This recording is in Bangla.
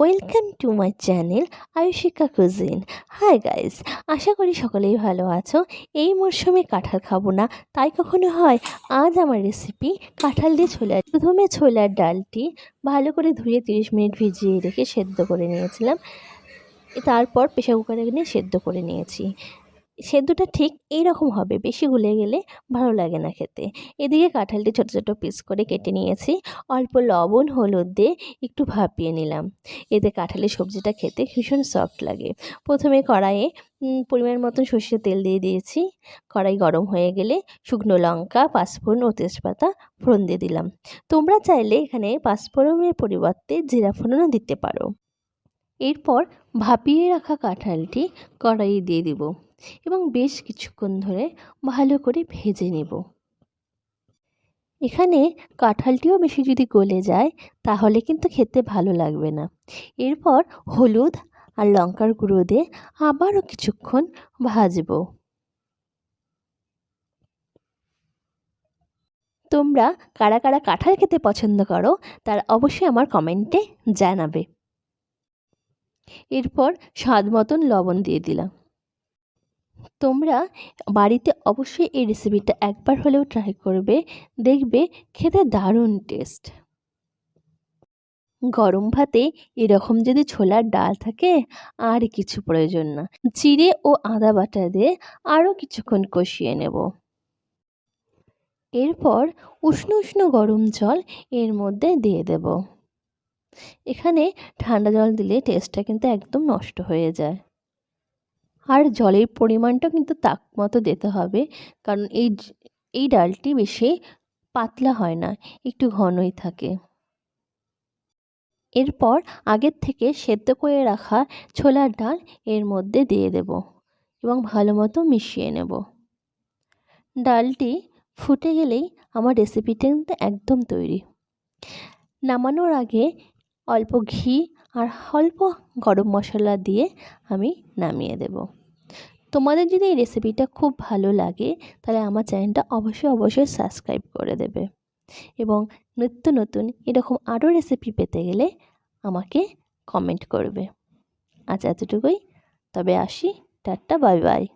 Welcome to my channel Ayushika cousin hi guys আশা করি সকলেই ভালো আছো। এই মরশুমে কাঁঠাল খাব না, তাই কখনো হয়। আজ আমার রেসিপি কাঁঠাল দিয়ে ছোলার প্রথমে ছোলার ডালটি ভালো করে ধুয়ে তিরিশ মিনিট ভিজিয়ে রেখে সেদ্ধ করে নিয়েছিলাম। তারপর প্রেশার কুকারে নিয়ে সেদ্ধ করে নিয়েছি। সেদ্ধটা ঠিক এই রকম হবে। বেশি গুলে গেলে ভালো লাগে না খেতে। এদিকে কাঁঠালটি ছোটো ছোটো পিস করে কেটে নিয়েছি। অল্প লবণ, হলুদ দিয়ে একটু ভাপিয়ে নিলাম। এতে কাঁঠালের সবজিটা খেতে ভীষণ সফট লাগে। প্রথমে কড়াইয়ে পরিমাণ মতন সর্ষের তেল দিয়ে দিয়েছি। কড়াই গরম হয়ে গেলে শুকনো লঙ্কা, পাঁচফোড়ন ও তেজপাতা ফোড়ন দিয়ে দিলাম। তোমরা চাইলে এখানে পাঁচফোড়নের পরিবর্তে জিরা ফোড়নও দিতে পারো। এরপর ভাপিয়ে রাখা কাঁঠালটি কড়াইয়ে দিয়ে দিব। এবং বেশ কিছুক্ষণ ধরে ভালো করে ভেজে নেব। এখানে কাঁঠালটিও বেশি যদি গলে যায়, তাহলে কিন্তু খেতে ভালো লাগবে না। এরপর হলুদ আর লঙ্কার গুঁড়ো দিয়ে আবারও কিছুক্ষণ ভাজবো। তোমরা কারা কারা কাঁঠাল খেতে পছন্দ করো, তার অবশ্যই আমার কমেন্টে জানাবে। এরপর স্বাদ মতন লবণ দিয়ে দিলাম। তোমরা বাড়িতে অবশ্যই এই রেসিপিটা একবার হলেও ট্রাই করবে। দেখবে খেতে দারুণ টেস্ট গরম ভাতে এরকম যদি ছোলার ডাল থাকে, আর কিছু প্রয়োজন না। জিরে ও আদা বাটা দিয়ে আরও কিছুক্ষণ কষিয়ে নেব। এরপর উষ্ণ উষ্ণ গরম জল এর মধ্যে দিয়ে দেব। এখানে ঠান্ডা জল দিলে টেস্টটা কিন্তু একদম নষ্ট হয়ে যায়। আর জলের পরিমাণটা কিন্তু তাক মতো দিতে হবে। কারণ এই এই ডালটি বেশি পাতলা হয় না, একটু ঘনই থাকে। এরপর আগের থেকে সেদ্ধ করে রাখা ছোলার ডাল এর মধ্যে দিয়ে দেব এবং ভালো মতো মিশিয়ে নেব। ডালটি ফুটে গেলেই আমার রেসিপিটা কিন্তু একদম তৈরি। নামানোর আগে অল্প ঘি আর অল্প গরম মশলা দিয়ে আমি নামিয়ে দেব। তোমাদের যদি এই রেসিপিটা খুব ভালো লাগে, তাহলে আমার চ্যানেলটা অবশ্যই অবশ্যই সাবস্ক্রাইব করে দেবে। এবং নিত্য নতুন এরকম আরও রেসিপি পেতে গেলে আমাকে কমেন্ট করবে। আচ্ছা এতটুকুই। তবে আসি। Tata, bye bye.